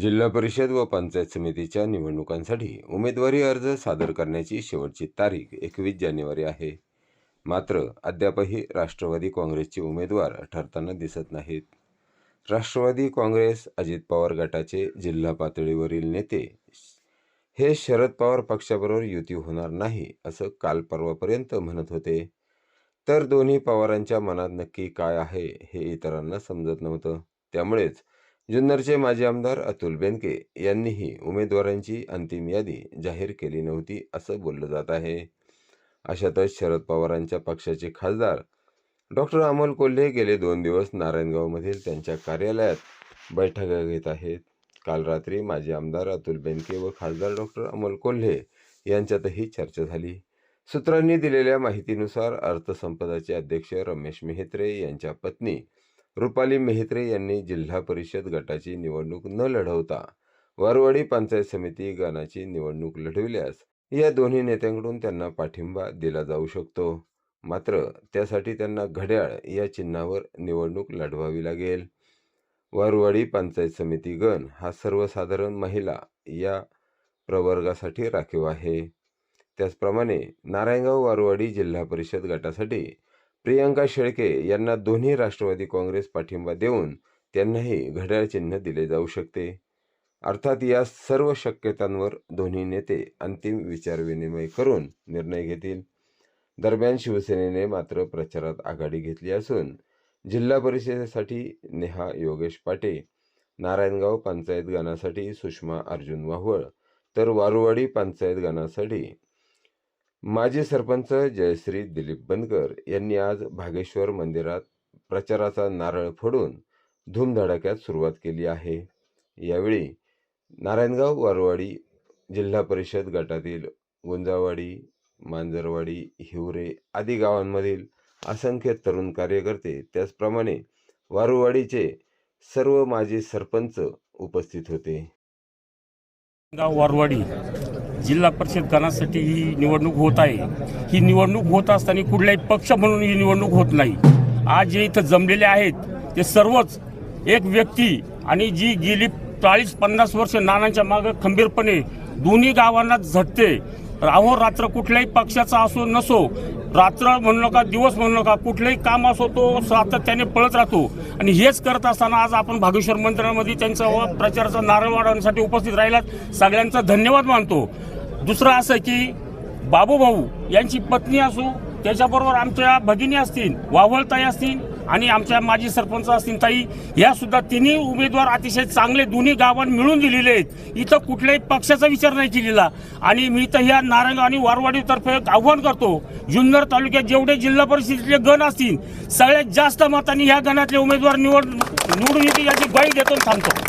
जिल्हा परिषद व पंचायत समितीच्या निवडणुकांसाठी उमेदवारी अर्ज सादर करण्याची शेवटची तारीख एकवीस जानेवारी आहे. मात्र अद्यापही राष्ट्रवादी काँग्रेसचे उमेदवार ठरताना दिसत नाहीत. राष्ट्रवादी काँग्रेस अजित पवार गटाचे जिल्हा पातळीवरील नेते हे शरद पवार पक्षाबरोबर युती होणार नाही असं काल परवापर्यंत म्हणत होते. तर दोन्ही पवारांच्या मनात नक्की काय आहे हे इतरांना समजत नव्हतं. त्यामुळेच जुन्नरचे माजी आमदार अतुल बेनके यांनीही उमेदवारांची अंतिम यादी जाहीर केली नव्हती असं बोललं जात आहे. अशातच शरद पवारांच्या पक्षाचे खासदार डॉक्टर अमोल कोल्हे गेले दोन दिवस नारायणगावमधील त्यांच्या कार्यालयात बैठका घेत आहेत. काल रात्री माजी आमदार अतुल बेनके व खासदार डॉक्टर अमोल कोल्हे यांच्यातही चर्चा झाली. सूत्रांनी दिलेल्या माहितीनुसार अर्थसंपदाचे अध्यक्ष रमेश मेहत्रे यांच्या पत्नी रुपाली मेहत्रे यांनी जिल्हा परिषद गटाची निवडणूक न लढवता वारवाडी पंचायत समिती गणाची निवडणूक लढविल्यास या दोन्ही नेत्यांकडून त्यांना पाठिंबा दिला जाऊ शकतो. मात्र त्यासाठी त्यांना घड्याळ या चिन्हावर निवडणूक लढवावी लागेल. वारवाडी पंचायत समिती गण हा सर्वसाधारण महिला या प्रवर्गासाठी राखीव आहे. त्याचप्रमाणे नारायणगाव वारवाडी जिल्हा परिषद गटासाठी प्रियंका शेळके यांना दोन्ही राष्ट्रवादी काँग्रेस पाठिंबा देऊन त्यांनाही घड्याळ चिन्ह दिले जाऊ शकते. अर्थात या सर्व शक्यतांवर दोन्ही नेते अंतिम विचारविनिमय करून निर्णय घेतील. दरम्यान शिवसेनेने मात्र प्रचारात आघाडी घेतली असून जिल्हा परिषदेसाठी नेहा योगेश पाटे नारायणगाव पंचायत गणासाठी सुषमा अर्जुन वाहवळ तर वारुवाडी पंचायत गणासाठी माजी सरपंच जयश्री दिलीप बनकर यांनी आज भागेश्वर मंदिरात प्रचाराचा नारळ फोडून धूमधडाक्यात सुरुवात केली आहे. यावेळी नारायणगाव वारवाडी जिल्हा परिषद गटातील गुंजावाडी मांजरवाडी हिवरे आदी गावांमधील असंख्य तरुण कार्यकर्ते त्याचप्रमाणे वारुवाडीचे सर्व माजी सरपंच उपस्थित होते. गाव वारवाडी जिल्हा परिषद गणासाठी ही निवडणूक होत आहे. ही निवडणूक होत असताना कुठलाही पक्ष म्हणून ही निवडणूक होत नाही. आज जे इथं जमलेले आहेत ते सर्वच एक व्यक्ती आणि जी गेली चाळीस पन्नास वर्ष नानांच्या मागे खंबीरपणे दोन्ही गावांना झटते. रात्र कुठल्याही पक्षाचा असो नसो रात्र म्हणू नका दिवस म्हणू नका कुठलंही काम असो तो सातत्याने पळत राहतो. आणि हेच करत असताना आज आपण भागेश्वर मंदिरामध्ये त्यांचा प्रचाराचा नारळ वाढवण्यासाठी उपस्थित राहिलात. सगळ्यांचा धन्यवाद मानतो. दुसरं असं की बाबूभाऊ यांची पत्नी असो त्याच्याबरोबर आमच्या भगिनी असतील वावळताई असतील आणि आमच्या माजी सरपंच असतील ताई या सुद्धा तिन्ही उमेदवार अतिशय चांगले दोन्ही गावांना मिळून दिलेले आहेत. इथं कुठल्याही पक्षाचा विचार नाही केलेला. आणि मी तर ह्या नारंग आणि वारवाडीतर्फे एक आव्हान करतो जुन्नर तालुक्यात जेवढे जिल्हा परिषदेतले गण असतील सगळ्यात जास्त मतांनी ह्या गणातले उमेदवार निवड निवडून येतील याची ग्वाही देतो सांगतो थांबतो.